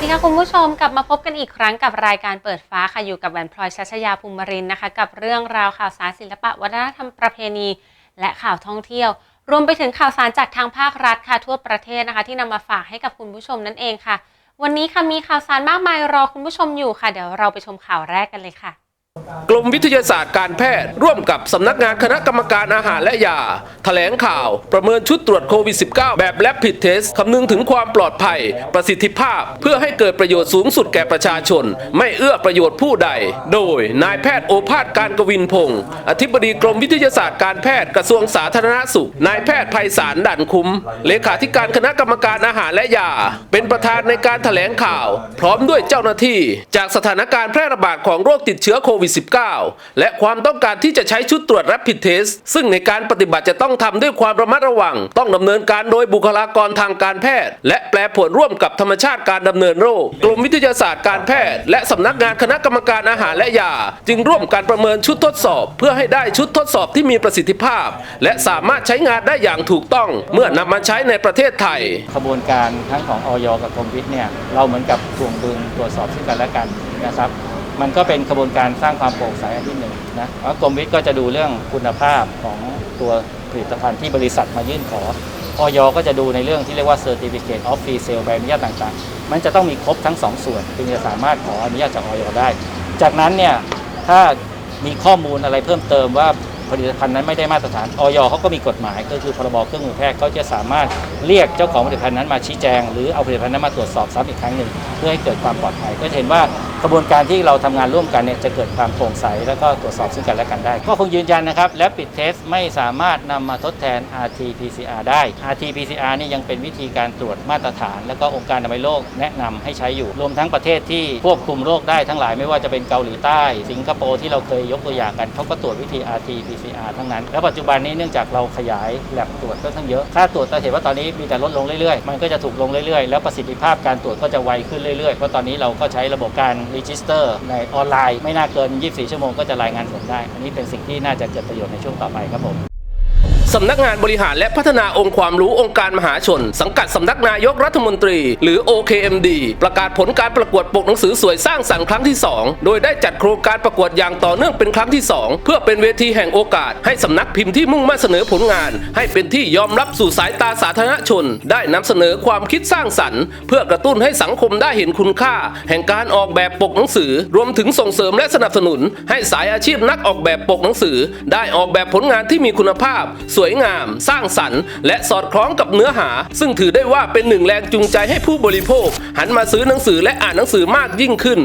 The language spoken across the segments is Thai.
สวัสดีค่ะคุณผู้ชมกลับมาพบกันอีกครั้งกับรายการเปิดฟ้าค่ะอยู่กับแหวนพลอยชัชยาภูมิรินนะคะ กับเรื่องราวข่าวสารศิลปะวัฒนธรรมประเพณี และข่าวท่องเที่ยว รวมไปถึงข่าวสารจากทางภาครัฐค่ะทั่วประเทศนะคะ ที่นำมาฝากให้กับคุณผู้ชมนั่นเองค่ะ วันนี้ค่ะมีข่าวสารมากมายรอคุณผู้ชมอยู่ค่ะ เดี๋ยวเราไปชมข่าวแรกกันเลยค่ะ กรมวิทยาศาสตร์การแพทย์ ร่วมกับสำนักงานคณะกรรมการอาหารและยาแถลงข่าว ประเมินชุดตรวจโควิด -19 แบบแลบผิดเทสคำนึงถึงความปลอดภัย ประสิทธิภาพ เพื่อให้เกิดประโยชน์สูงสุดแก่ประชาชน ไม่เอื้อประโยชน์ผู้ใด โดยนายแพทย์โอภาสการกวินพงศ์อธิบดีกรมวิทยาศาสตร์การแพทย์กระทรวงสาธารณสุขนายแพทย์ไพศาลดันคุ้ม เลขาธิการคณะกรรมการอาหารและยา เป็นประธานในการแถลงข่าว พร้อมด้วยเจ้าหน้าที่ จากสถานการณ์แพร่ระบาดของโรคติดเชื้อโควิด -19 และความต้องการที่จะใช้ชุดตรวจ Rapid Test ซึ่งในการปฏิบัติจะต้องทำด้วยความระมัดระวัง ต้องดำเนินการโดยบุคลากรทางการแพทย์ และแปลผลร่วมกับธรรมชาติการดำเนินโรคกรมวิทยาศาสตร์การแพทย์ และสำนักงานคณะกรรมการอาหารและยา จึงร่วมการประเมินชุดทดสอบ เพื่อให้ได้ชุดทดสอบที่มีประสิทธิภาพ และสามารถใช้งานได้อย่างถูกต้อง เมื่อนำมาใช้ในประเทศไทยขบวนการทั้งของออยกับกรมวิทย์เนี่ยเราเหมือนกับทวงดุลตรวจสอบซึ่งกันและกันนะครับ มันก็เป็นขบวนการสร้างความโปร่งใสอันที่หนึ่งนะเพรากรมวิทย์ก็จะดูเรื่องคุณภาพของตัวผลิตภัณฑ์ที่บริษัทมายื่นขอออยก็จะดูในเรื่องที่เรียกว่า Certificate of Free Sale ใบอนุญาตต่างๆ มันจะต้องมีครบทั้งสองส่วนจึงจะสามารถขออนุญาตจากออยได้ จากนั้นเนี่ยถ้ามีข้อมูลอะไรเพิ่มเติมว่าผลิตภัณฑ์นั้นไม่ได้มาตรฐานออยเขาก็มีกฎหมาย ก็คือพรบเครื่องมือแพทย์เขาจะสามารถเรียกเจ้าของผลิตภัณฑ์นั้นมาชี้แจง หรือเอาผลิตภัณฑ์นั้นมาตรวจสอบซ้ำอีกครั้งหนึ่งเพื่อให้เกิดความปลอดภัยก็เห็นว่า กระบวนการที่เราทำงานร่วมกันเนี่ยจะเกิดความโปร่งใส แล้วก็ตรวจสอบซึ่งกันและกันได้ ก็คงยืนยันนะครับ และปิดเทสไม่สามารถนำมาทดแทน RT-PCR ได้ RT-PCR นี่ยังเป็นวิธีการตรวจมาตรฐาน แล้วก็องค์การอนามัยโลกแนะนำให้ใช้อยู่ รวมทั้งประเทศที่ควบคุมโรคได้ทั้งหลายไม่ว่าจะเป็นเกาหลีใต้ สิงคโปร์ที่เราเคยยกตัวอย่างกันเขาก็ตรวจวิธี RT-PCR ทั้งนั้น แล้วปัจจุบันนี้เนื่องจากเราขยายแลบตรวจก็ทั้งเยอะค่าตรวจจะเห็นว่าตอนนี้มีแต่ลดลงเรื่อยๆ มันก็จะถูกลงเรื่อยๆ แล้วประสิทธิภาพการตรวจก็จะไวขึ้นเรื่อยๆ เพราะตอนนี้เราก็ใช้ระบบการรีจิสเตอร์ในออนไลน์ ไม่น่าเกิน 24 ชั่วโมงก็จะรายงานผลได้ อันนี้เป็นสิ่งที่น่าจะเกิดประโยชน์ในช่วงต่อไปครับผม สำนักงานบริหารและพัฒนาองค์ความรู้องค์การมหาชน สังกัดสำนักนายกรัฐมนตรี หรือ OKMD ประกาศผลการประกวดปกหนังสือสวยสร้างสรรค์ครั้งที่ 2 โดยได้จัดโครงการประกวดอย่างต่อเนื่องเป็นครั้งที่ 2 เพื่อเป็นเวทีแห่งโอกาส ให้สำนักพิมพ์ที่มุ่งมั่นเสนอผลงาน ให้เป็นที่ยอมรับสู่สายตาสาธารณชน ได้นำเสนอความคิดสร้างสรรค์ เพื่อกระตุ้นให้สังคมได้เห็นคุณค่า แห่งการออกแบบปกหนังสือ รวมถึงส่งเสริมและสนับสนุน ให้สายอาชีพนักออกแบบปกหนังสือ ได้ออกแบบผลงานที่มีคุณภาพสวยงาม สร้างสรรค์ และสอดคล้องกับเนื้อหา ซึ่งถือได้ว่าเป็นหนึ่งแรงจูงใจให้ผู้บริโภค หันมาซื้อหนังสือและอ่านหนังสือมากยิ่งขึ้น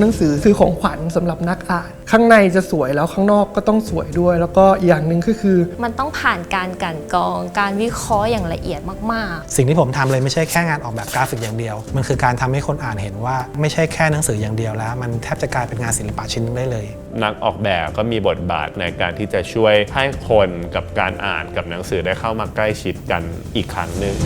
หนังสือคือของขวัญสำหรับนักอ่าน ข้างในจะสวยแล้วข้างนอกก็ต้องสวยด้วย แล้วก็อีกอย่างหนึ่งก็คือ มันต้องผ่านการกลันกรอง การวิเคราะห์อย่างละเอียดมากๆ สิ่งที่ผมทำเลยไม่ใช่แค่งานออกแบบกราฟิกอย่างเดียว มันคือการทำให้คนอ่านเห็นว่าไม่ใช่แค่หนังสืออย่างเดียวแล้ว มันแทบจะกลายเป็นงานศิลปะชิ้นหนึงได้เลย นักออกแบบก็มีบทบาทในการที่จะช่วยให้คนกับการอ่านกับหนังสือได้เข้ามาใกล้ชิดกันอีกครั้งหนึ่ง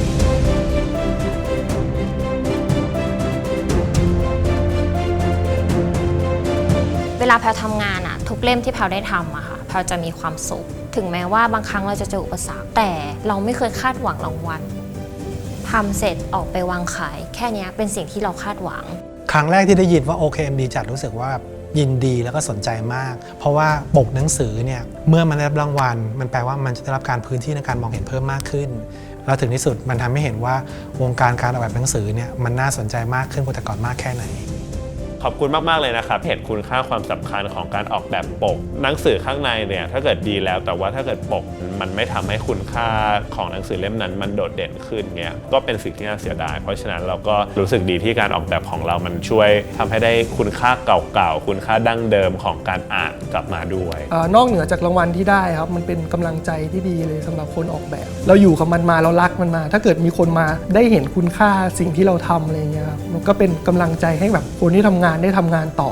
วลาแพลทำงานอะทุกเล่มที่แพลได้ทำอะค่ะแพลจะมีความสุข ถึงแม้ว่าบางครั้งเราจะเจออุปสรรค แต่เราไม่เคยคาดหวังรางวัลทำเสร็จออกไปวางขาย แค่นี้เป็นสิ่งที่เราคาดหวัง ครั้งแรกที่ได้ยินว่า OKMD จัดรู้สึกว่ายินดีแล้วก็สนใจมาก เพราะว่าปกหนังสือเนี่ยเมื่อมันได้รับรางวัล มันแปลว่ามันจะได้รับการพื้นที่ในการมองเห็นเพิ่มมากขึ้น แล้วถึงที่สุดมันทำให้เห็นว่าวงการการออกแบบหนังสือเนี่ยมันน่าสนใจมากขึ้นกว่าแต่ก่อนมากแค่ไหน ขอบคุณมาก ๆ เลยนะครับ เห็นคุณค่าความสำคัญของการออกแบบปก หนังสือข้างในเนี่ยถ้าเกิดดีแล้ว แต่ว่าถ้าเกิดปกมันไม่ทำให้คุณค่าของหนังสือเล่มนั้น มันโดดเด่นขึ้นเนี่ยก็เป็นสิ่งที่น่าเสียดาย เพราะฉะนั้นเราก็รู้สึกดีที่การออกแบบของเรามันช่วยทำให้ได้คุณค่าเก่าๆคุณค่าดั้งเดิมของการอ่านกลับมาด้วยอนอกเหนือจากรางวัลที่ได้ครับมันเป็นกำลังใจที่ดีเลยสำหรับคนออกแบบ เราอยู่กับมันมาเรารักมันมา ถ้าเกิดมีคนมาได้เห็นคุณค่าสิ่งที่เราทำอะไรเงี้ยครับมันก็เป็นกำลังใจให้แบบคนที่ทำงานได้ทำงานต่อ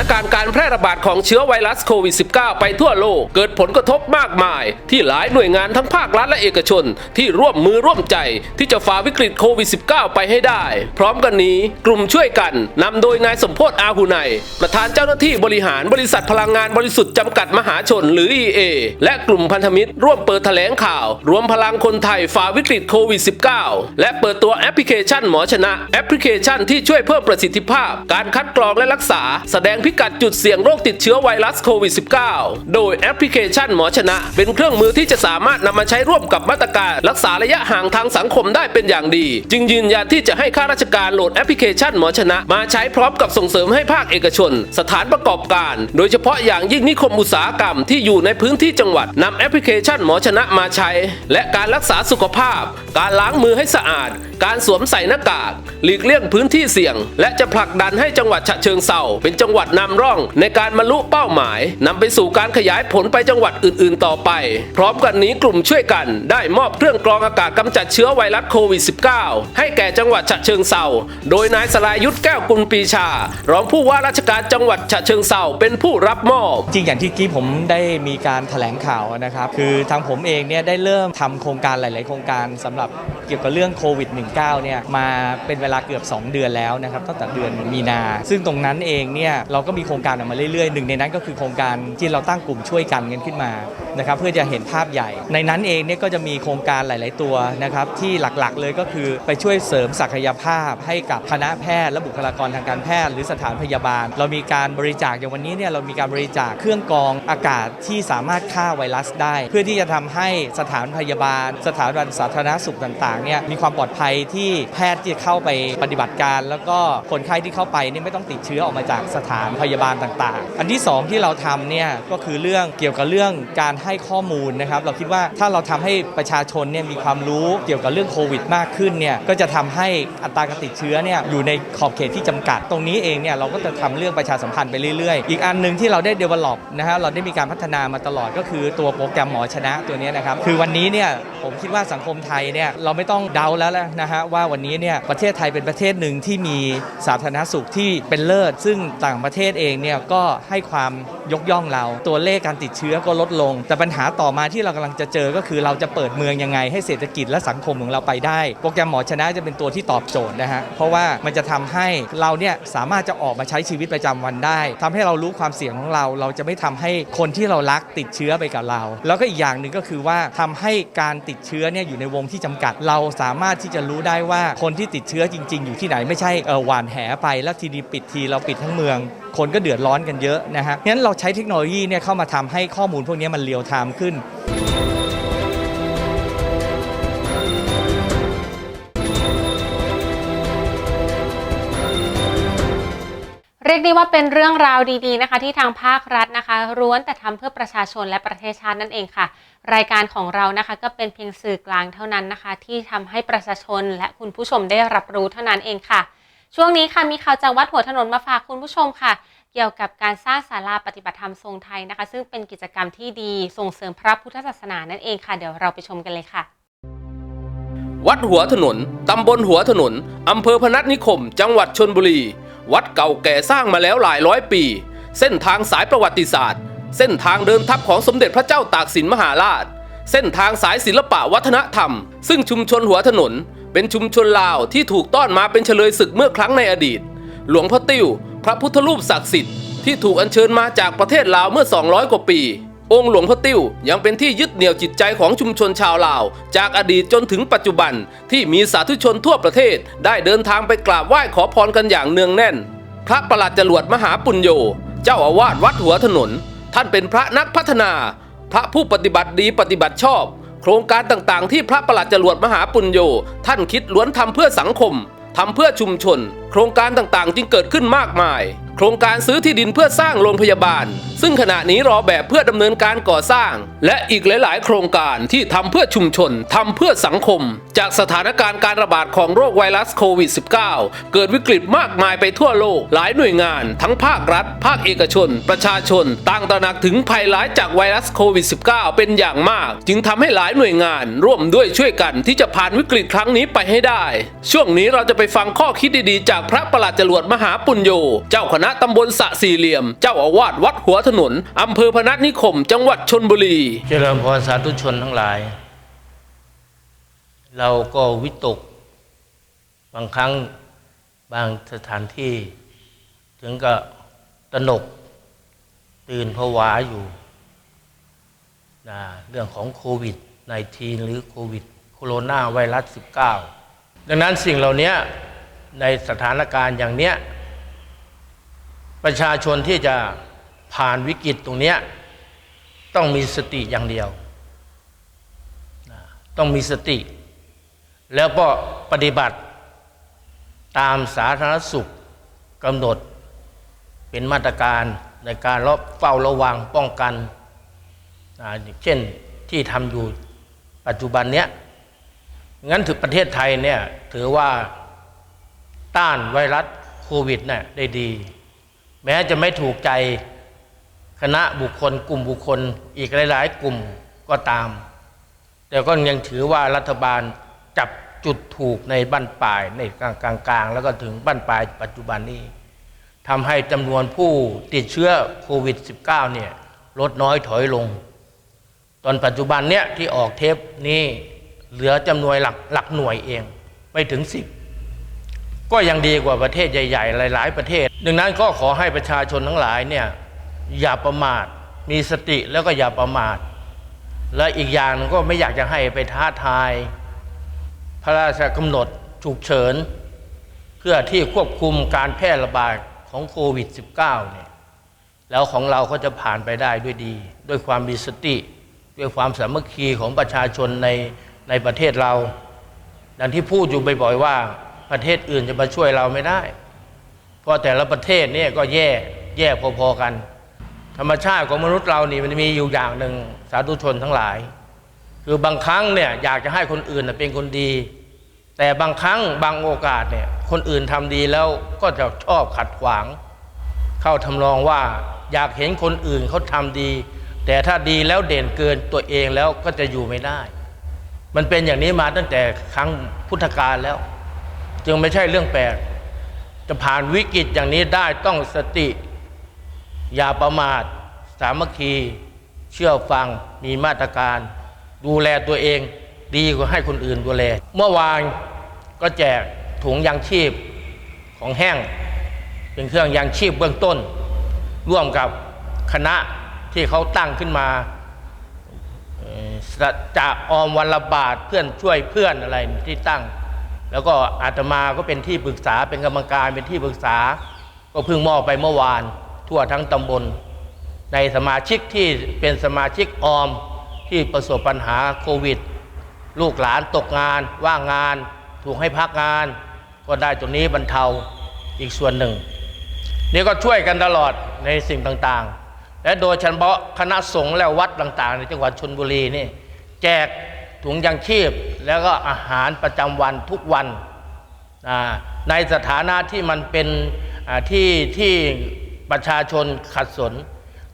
ากสถานการณ์การแพร่ระบาดของเชื้อไวรัสโควิด -19 ไปทั่วโลก เกิดผลกระทบมากมาย ที่หลายหน่วยงานทั้งภาครัฐและเอกชน ที่ร่วมมือร่วมใจ ที่จะฝ่าวิกฤตโควิด -19 ไปให้ได้ พร้อมกันนี้กลุ่มช่วยกันนำโดยนายสมโพศอาหุไนประธานเจ้าหน้าที่บริหารบริษัทพลังงานบริสุทธิ์จำกัดมหาชนหรือ EA และกลุ่มพันธมิตร ร่วมเปิดแถลงข่าว รวมพลังคนไทยฝ่าวิกฤตโควิด -19 และเปิดตัวแอปพลิเคชันหมอชนะ แอปพลิเคชันที่ช่วยเพิ่มประสิทธิภาพ การคัดกรองและรักษา แสดงพิกัดจุดเสี่ยงโรคติดเชื้อไวรัสโควิด -19 โดยแอปพลิเคชันหมอชนะ เป็นเครื่องมือที่จะสามารถนำมาใช้ร่วมกับมาตรการรักษาระยะห่างทางสังคมได้เป็นอย่างดี จึงยืนยันที่จะให้ข้าราชการโหลดแอปพลิเคชันหมอชนะ มาใช้พร้อมกับส่งเสริมให้ภาคเอกชน สถานประกอบการ โดยเฉพาะอย่างยิ่งนิคมอุตสาหกรรมที่อยู่ในพื้นที่จังหวัดนำแอปพลิเคชันหมอชนะมาใช้ และการรักษาสุขภาพ การล้างมือให้สะอาด การสวมใส่หน้ากาก หลีกเลี่ยงพื้นที่เสี่ยง และจะผลักดันให้จังหวัดฉะเชิงเซาเป็นจังหวัดนำร่องในการบรรลุเป้าหมายนำไปสู่การขยายผลไปจังหวัดอื่น ๆ ต่อไป พร้อมกันนี้กลุ่มช่วยกัน ได้มอบเครื่องกรองอากาศกำจัดเชื้อไวรัสโควิด -19 ให้แก่จังหวัดฉะเชิงเซาโดยนายสรายุทธแก้วกุลปีชา รองผู้ว่าราชการจังหวัดฉะเชิงเซาเป็นผู้รับมอบ จริงอย่างที่กี้ผมได้มีการแถลงข่าวนะครับ คือทางผมเองเนี่ยได้เริ่มทำโครงการหลาย ๆ โครงการสำหรับเกี่ยวกับเรื่องโควิด -19 เนี่ยมาเป็นเวลาเกือบ 2 เดือนแล้วนะครับตั้งแต่เดือนมีนา ซึ่งตรงนั้นเองเนี่ยเราราก็มีโครงการออกมาเรื่อยๆหนึ่งในนั้นก็คือโครงการที่เราตั้งกลุ่มช่วยกันกันขึ้นมานะครับเพื่อจะเห็นภาพใหญ่ ในนั้นเองเนี่ยก็จะมีโครงการหลาย ๆ ตัวนะครับที่หลักๆเลยก็คือไปช่วยเสริมศักยภาพ ให้กับคณะแพทย์และบุคลากรทางการแพทย์ หรือสถานพยาบาล เรามีการบริจาคอย่างวันนี้เนี่ยเรามีการบริจาคเครื่องกรองอากาศที่สามารถฆ่าไวรัสได้ เพื่อที่จะทำให้สถานพยาบาล สถาบันสาธารณสุขต่างๆเนี่ยมีความปลอดภัยที่แพทย์ที่เข้าไปปฏิบัติการ แล้วก็คนไข้ที่เข้าไปเนี่ยไม่ต้องติดเชื้อออกมาจากสถานพยาบาลต่างๆ อันที่สองที่เราทำเนี่ยก็คือเรื่องเกี่ยวกับเรื่องการให้ข้อมูลนะครับ เราคิดว่าถ้าเราทำให้ประชาชนเนี่ยมีความรู้เกี่ยวกับเรื่องโควิด มากขึ้นเนี่ยก็จะทำให้อัตราการติดเชื้อเนี่ยอยู่ในขอบเขตที่จำกัด ตรงนี้เองเนี่ยเราก็จะทำเรื่องประชาสัมพันธ์ไปเรื่อย ๆ อีกอันหนึ่งที่เราได้ develop นะฮะเราได้มีการพัฒนามาตลอดก็คือตัวโปรแกรมหมอชนะตัวนี้นะครับคือวันนี้เนี่ยผมคิดว่าสังคมไทยเนี่ยเราไม่ต้องเดาแล้วนะฮะว่าวันนี้เนี่ยประเทศไทยเป็นประเทศหนึ่งที่มีสาธารณสุขที่เป็นเลิศ ซึ่งต่างประเทศเองเนี่ยก็ให้ความยกย่องเรา ตัวเลขการติดเชื้อก็ลดลง แต่ปัญหาต่อมาที่เรากำลังจะเจอก็คือเราจะเปิดเมืองยังไง ให้เศรษฐกิจและสังคมของเราไปได้ โปรแกรมหมอชนะจะเป็นตัวที่ตอบโจทย์นะฮะเพราะว่ามันจะทำให้เราเนี่ยสามารถจะออกมาใช้ชีวิตประจำวันได้ทำให้เรารู้ความเสี่ยงของเรา เราจะไม่ทำให้คนที่เรารักติดเชื้อไปกับเรา แล้วก็อีกอย่างหนึ่งก็คือว่าทำให้การติดเชื้อเนี่ยอยู่ในวงที่จำกัด เราสามารถที่จะรู้ได้ว่าคนที่ติดเชื้อจริง ๆ อยู่ที่ไหนไม่ใช่เออหวานแหไปแล้วทีนี้ปิดทีเราปิดทั้งเมืองคนก็เดือดร้อนกันเยอะนะฮะงั้นเราใช้เทคโนโลยีเนี่ยเข้ามาทำให้ข้อมูลพวกนี้มันเรียลไทม์ขึ้นเรียกได้ว่าเป็นเรื่องราวดีๆนะคะ ที่ทางภาครัฐนะคะร้วนแต่ทำเพื่อประชาชนและประเทศชาตินั่นเองค่ะ รายการของเรานะคะก็เป็นเพียงสื่อกลางเท่านั้นนะคะ ที่ทำให้ประชาชนและคุณผู้ชมได้รับรู้เท่านั้นเองค่ะ ช่วงนี้ค่ะมีข่าวจากวัดหัวถนนมาฝากคุณผู้ชมค่ะ เกี่ยวกับการสร้างศาลาปฏิบัติธรรมทรงไทยนะคะ ซึ่งเป็นกิจกรรมที่ดีส่งเสริมพระพุทธศาสนานั่นเองค่ะ เดี๋ยวเราไปชมกันเลยค่ะ วัดหัวถนน ตำบลหัวถนน อำเภอพนัสนิคม จังหวัดชนบุรี วัดเก่าแก่สร้างมาแล้วหลายร้อยปี เส้นทางสายประวัติศาสตร์ เส้นทางเดินทัพของสมเด็จพระเจ้าตากสินมหาราช เส้นทางสายศิลปะวัฒนธรรม ซึ่งชุมชนหัวถนน เป็นชุมชนลาวที่ถูกต้อนมาเป็นเฉลยศึกเมื่อครั้งในอดีต หลวงพ่อติ้ว พระพุทธรูปศักดิ์สิทธิ์ที่ถูกอัญเชิญมาจากประเทศลาวเมื่อ 200 กว่าปี องค์หลวงพ่อติ้วยังเป็นที่ยึดเหนี่ยวจิตใจของชุมชนชาวลาว จากอดีตจนถึงปัจจุบันที่มีสาธุชนทั่วประเทศ ได้เดินทางไปกราบไหว้ขอพรกันอย่างเนืองแน่น พระประหลัดจรวดมหาปุญโญเจ้าอาวาสวัดหัวถนน ท่านเป็นพระนักพัฒนา พระผู้ปฏิบัติดีปฏิบัติชอบ โครงการต่างๆ ที่พระประหลัดจรวดมหาปุญโญท่านคิดล้วนทำเพื่อสังคมทำเพื่อชุมชน โครงการต่างๆ จึงเกิดขึ้นมากมาย ครงการซื้อที่ดินเพื่อสร้างโรงพยาบาล ซึ่งขณะนี้รอแบบเพื่อดำเนินการก่อสร้าง และอีกหลาย ๆ โครงการที่ทำเพื่อชุมชนทำเพื่อสังคม จากสถานการณ์การระบาดของโรคไวรัสโควิด -19 เกิดวิกฤตมากมายไปทั่วโลก หลายหน่วยงาน ทั้งภาครัฐ ภาคเอกชน ประชาชนต่างตระหนักถึงภัยร้ายจากไวรัสโควิด -19 เป็นอย่างมาก จึงทำให้หลายหน่วยงานร่วมด้วยช่วยกันที่จะผ่านวิกฤตครั้งนี้ไปให้ได้ ช่วงนี้เราจะไปฟังข้อคิดดี ๆ จากพระประหลัดจรวดมหาปุญโญเจ้าคณะตำบลสะสี่เหลี่ยม เจ้าอาวาสวัดหัวถนน อำเภอพนัสนิคม จังหวัดชนบุรี เจริญพรสาธุชนทั้งหลาย เราก็วิตก บางครั้งบางสถานที่ ถึงกับตระหนก ตื่นผวาอยู่นะเรื่องของโควิด -19 หรือโควิดโคโรนาไวรัส 19 ดังนั้นสิ่งเหล่านี้ในสถานการณ์อย่างเนี้ย ประชาชนที่จะผ่านวิกฤตตรงนี้ต้องมีสติอย่างเดียว ต้องมีสติ แล้วก็ปฏิบัติตามสาธารณสุขกำหนดเป็นมาตรการในการรบเฝ้าระวังป้องกันเช่นที่ทำอยู่ปัจจุบันเนี้ยงั้นถึงประเทศไทยเนี่ยถือว่าต้านไวรัสโควิดเนี่ยได้ดี แม้จะไม่ถูกใจคณะบุคคลกลุ่มบุคคลอีกหลาย ๆ กลุ่มก็ตาม แต่ก็ยังถือว่ารัฐบาลจับจุดถูกในบั้นปลายในกลางกลางกลางแล้วก็ถึงบั้นปลายปัจจุบันนี้ทำให้จำนวนผู้ติดเชื้อโควิด -19 เนี่ยลดน้อยถอยลง ตอนปัจจุบันเนี่ยที่ออกเทปนี้เหลือจำนวนหลักหลักหน่วยเอง ไม่ถึงสิบ ก็ยังดีกว่าประเทศใหญ่ๆ หลาย ๆ ประเทศ ดังนั้นก็ขอให้ประชาชนทั้งหลายเนี่ยอย่าประมาท มีสติแล้วก็อย่าประมาท และอีกอย่างก็ไม่อยากจะให้ไปท้าทาย พระราชกำหนดฉุกเฉิน เพื่อที่ควบคุมการแพร่ระบาดของโควิด -19 เนี่ยแล้วของเราก็จะผ่านไปได้ด้วยดี ด้วยความมีสติ ด้วยความสามัคคีของประชาชนในในประเทศเรา ดังที่พูดอยู่บ่อยๆว่า ประเทศอื่นจะมาช่วยเราไม่ได้ เพราะแต่ละประเทศเนี่ยก็แย่แย่พอๆกัน ธรรมชาติของมนุษย์เรานี่มันมีอยู่อย่างหนึ่งสาธุชนทั้งหลาย คือบางครั้งเนี่ยอยากจะให้คนอื่นเป็นคนดี แต่บางครั้งบางโอกาสเนี่ยคนอื่นทำดีแล้วก็จะชอบขัดขวาง เข้าทำนองว่าอยากเห็นคนอื่นเขาทำดี แต่ถ้าดีแล้วเด่นเกินตัวเองแล้วก็จะอยู่ไม่ได้ มันเป็นอย่างนี้มาตั้งแต่ครั้งพุทธกาลแล้ว จึงไม่ใช่เรื่องแปลกจะผ่านวิกฤตอย่างนี้ได้ต้องสติ อย่าประมาท สามัคคี เชื่อฟังมีมาตรการ ดูแลตัวเอง ดีกว่าให้คนอื่นดูแล เมื่อวานก็แจกถุงยางชีพของแห้ง เป็นเครื่องยางชีพเบื้องต้น ร่วมกับคณะที่เขาตั้งขึ้นมาสจจะออมวันละบาทเพื่อนช่วยเพื่อนอะไรที่ตั้ง แล้วก็อาตมาก็เป็นที่ปรึกษาเป็นกรรมการเป็นที่ปรึกษา ก็เพิ่งมอบไปเมื่อวาน ทั่วทั้งตำบล ในสมาชิกที่เป็นสมาชิกออมที่ประสบปัญหาโควิด ลูกหลานตกงาน ว่างงาน ถูกให้พักงาน ก็ได้ตรงนี้บรรเทาอีกส่วนหนึ่ง นี่ก็ช่วยกันตลอดในสิ่งต่างๆ และโดยเฉพาะคณะสงฆ์และวัดต่างๆ ในจังหวัดชนบุรีนี่แจกถุงยังชีพ แล้วก็อาหารประจำวันทุกวัน ในสถานะที่มันเป็นที่ที่ประชาชนขัดสน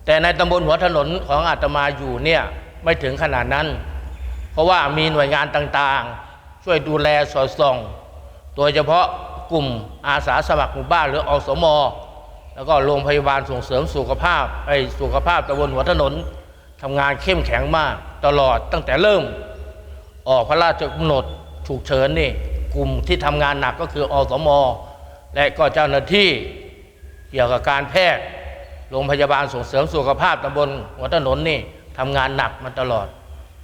แต่ในตำบลหัวถนนของอาตมาอยู่เนี่ยไม่ถึงขนาดนั้น เพราะว่ามีหน่วยงานต่างๆ ช่วยดูแลสอดส่อง โดยเฉพาะกลุ่มอาสาสมัครหมู่บ้านหรืออสมแล้วก็โรงพยาบาลส่งเสริมสุขภาพไอ้สุขภาพตำบลหัวถนนทำงานเข้มแข็งมากตลอดตั้งแต่เริ่ม ออกพระราชกำหนดฉุกเฉินนี่กลุ่มที่ทำงานหนักก็คืออสม และก็เจ้าหน้าที่เกี่ยวกับการแพทย์โรงพยาบาลส่งเสริมสุขภาพตำบลหัวถนนนี่ทำงานหนักมาตลอด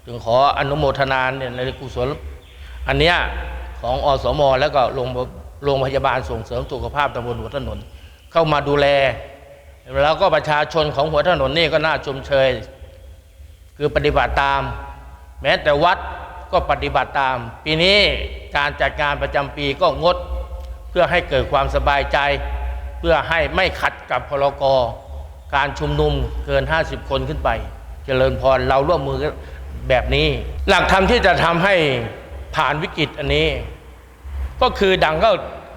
จึงขออนุโมทนาเนี่ยในกุศลอันเนี้ยของอสม แล้วก็โรงโรงพยาบาลส่งเสริมสุขภาพตำบลหัวถนน เข้ามาดูแล แล้วก็ประชาชนของหัวถนนนี่ก็น่าชมเชย คือปฏิบัติตาม แม้แต่วัด ก็ปฏิบัติตาม ปีนี้การจัดงานประจำปีก็งด เพื่อให้เกิดความสบายใจ เพื่อให้ไม่ขัดกับพรกการชุมนุมเกิน 50 คนขึ้นไป เจริญพรเราร่วมมือแบบนี้ หลักธรรมที่จะทำให้ผ่านวิกฤตอันนี้ ก็คือดังก็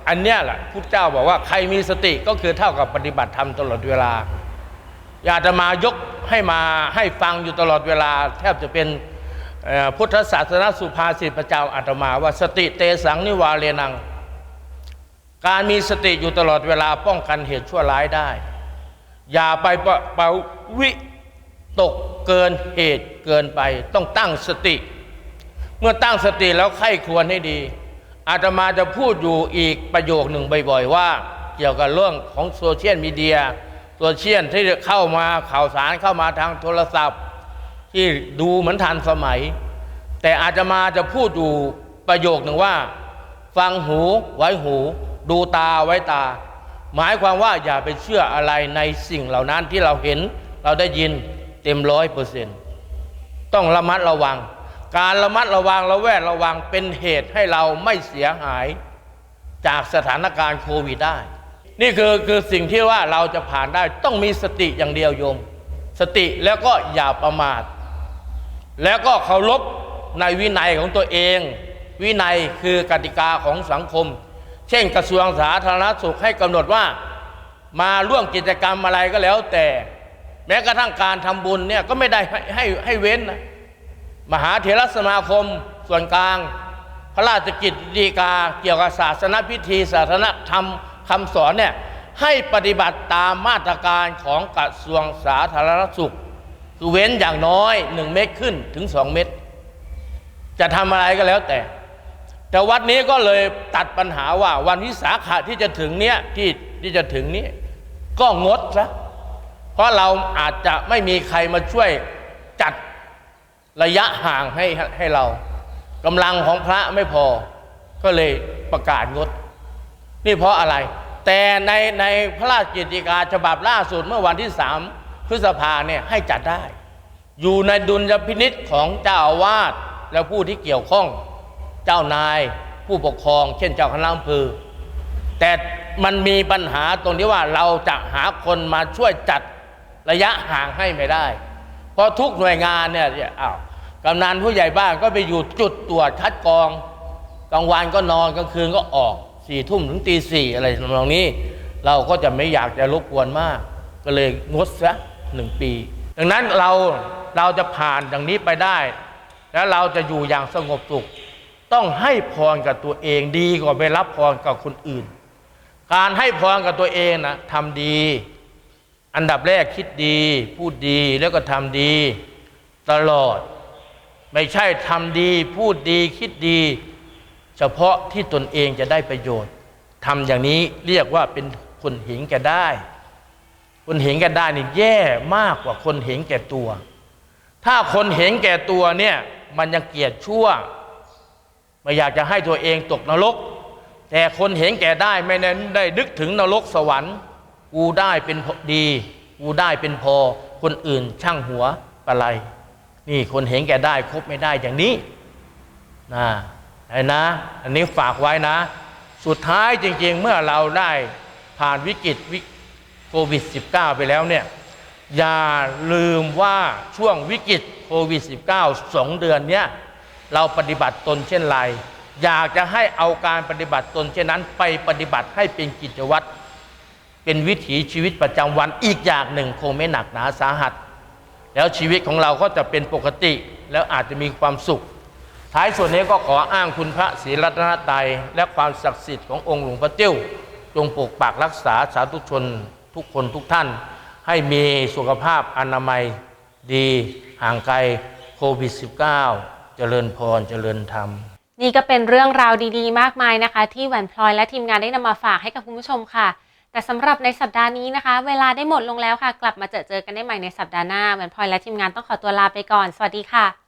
อันเนี้ยแหละพุทธเจ้าบอกว่าใครมีสติก็คือเท่ากับปฏิบัติธรรมตลอดเวลาอยากจะมายกให้มาให้ฟังอยู่ตลอดเวลา แทบจะเป็น พุทธศาสนาสุภาษิตพระเจ้าอาตมาว่าสติเตสังนิวาเรนัง การมีสติอยู่ตลอดเวลาป้องกันเหตุชั่วร้ายได้ อย่าไปปะปะวิตกเกินเหตุเกินไป ต้องตั้งสติ เมื่อตั้งสติแล้วไข้ควรให้ดี อาตมาจะพูดอยู่อีกประโยคหนึ่งบ่อยๆว่า เกี่ยวกับเรื่องของโซเชียลมีเดียโซเชียลที่เข้ามาข่าวสารเข้ามาทางโทรศัพท์ ที่ดูเหมือนทันสมัย แต่อาตมาจะพูดอยู่ประโยคหนึ่งว่า ฟังหูไว้หู ดูตาไว้ตา หมายความว่าอย่าไปเชื่ออะไรในสิ่งเหล่านั้นที่เราเห็นเราได้ยินเต็มร้อยเปอร์เซ็นต์ต้องระมัดระวัง การระมัดระวังระแวดระวังเป็นเหตุให้เราไม่เสียหายจากสถานการณ์โควิดได้ นี่คือคือสิ่งที่ว่าเราจะผ่านได้ต้องมีสติอย่างเดียวโยม สติแล้วก็อย่าประมาท แล้วก็เคารพในวินัยของตัวเอง วินัยคือกติกาของสังคม เช่นกระทรวงสาธารณสุขให้กำหนดว่ามาร่วมกิจกรรมอะไรก็แล้วแต่ แม้กระทั่งการทำบุญเนี่ยก็ไม่ได้ให้ให้ให้เว้นนะมหาเถรสมาคมส่วนกลาง พระราชกิจดีกาเกี่ยวกับศาสนพิธี ศาสนธรรมคำสอนเนี่ยให้ปฏิบัติตามมาตรการของกระทรวงสาธารณสุข คือเว้นอย่างน้อย1เม็ดขึ้นถึง2เม็ดจะทำอะไรก็แล้วแต่ แต่วัดนี้ก็เลยตัดปัญหาว่าวันวิสาขะที่จะถึงเนี้ยที่ที่จะถึงนี้ ก็งดซะเพราะเราอาจจะไม่มีใครมาช่วยจัดระยะห่างให้ให้เรากำลังของพระไม่พอ ก็เลยประกาศงด นี่เพราะอะไร แต่ในในพระราชกิจการฉบับล่าสุดเมื่อวันที่สาม พฤษภาเนี่ยให้จัดได้ อยู่ในดุลยพินิษของเจ้าอาวาสและผู้ที่เกี่ยวข้อง เจ้านายผู้ปกครอง เช่นเจ้าคณะอำเภอแต่มันมีปัญหาตรงที่ว่าเราจะหาคนมาช่วยจัดระยะห่างให้ไม่ได้ เพราะทุกหน่วยงานเนี่ยเนี่ยอ้าวกำนันผู้ใหญ่บ้านก็ไปอยู่จุดตรวจคัดกรองกลางวันก็นอนกลางคืนก็ออกสี่ทุ่มถึงตีสี่อะไรทำนองนี้ เราก็จะไม่อยากจะรบกวนมาก ก็เลยงดซะ หนึ่งปี ดังนั้นเราเราจะผ่านอย่างนี้ไปได้ แล้วเราจะอยู่อย่างสงบสุข ต้องให้พรกับตัวเองดีกว่าไปรับพรกับคนอื่น การให้พรกับตัวเองนะทำดี อันดับแรกคิดดี พูดดีแล้วก็ทำดีตลอด ไม่ใช่ทำดี พูดดีคิดดี เฉพาะที่ตนเองจะได้ประโยชน์ทำอย่างนี้เรียกว่าเป็นคนเห็นแก่ได้ คนเห็นแก่ได้นี่แย่มากกว่าคนเห็นแก่ตัว ถ้าคนเห็นแก่ตัวเนี่ยมันยังเกลียดชั่ว ไม่อยากจะให้ตัวเองตกนรก แต่คนเห็นแก่ได้ไม่ได้ได้นึกถึงนรกสวรรค์ กูได้เป็นดี กูได้เป็นพอ คนอื่นช่างหัวปะไร นี่คนเห็นแก่ได้คบไม่ได้อย่างนี้นะไอ้นะ อันนี้ฝากไว้นะ สุดท้ายจริง ๆ เมื่อเราได้ผ่านวิกฤตวิโค วิด -19 ไปแล้วเนี่ยอย่าลืมว่าช่วงวิกฤตโควิด -19 สองเดือนเนี้ยเราปฏิบัติตนเช่นไร อยากจะให้เอาการปฏิบัติตนเช่นนั้น ไปปฏิบัติให้เป็นกิจวัตรเป็นวิถีชีวิตประจำวันอีกอย่างหนึ่งคงไม่หนักหนาสาหัส แล้วชีวิตของเราก็จะเป็นปกติแล้วอาจจะมีความสุข ท้ายส่วนนี้ก็ขออ้างคุณพระศรีรัตนตรัยและความศักดิ์สิทธิ์ขององค์หลวงพ่อเจ้าจงปกปักรักษาสาธุชน ทุกคนทุกท่าน ให้มีสุขภาพอนามัยดี ห่างไกลโควิด -19 เจริญพรเจริญธรรมนี่ก็เป็นเรื่องราวดีๆ มากมายนะคะ ที่แหวนพลอยและทีมงานได้นำมาฝากให้กับคุณผู้ชมค่ะ แต่สำหรับในสัปดาห์นี้นะคะ เวลาได้หมดลงแล้วค่ะ กลับมาเจอเจอกันได้ใหม่ในสัปดาห์หน้าแหวนพลอยและทีมงานต้องขอตัวลาไปก่อน สวัสดีค่ะ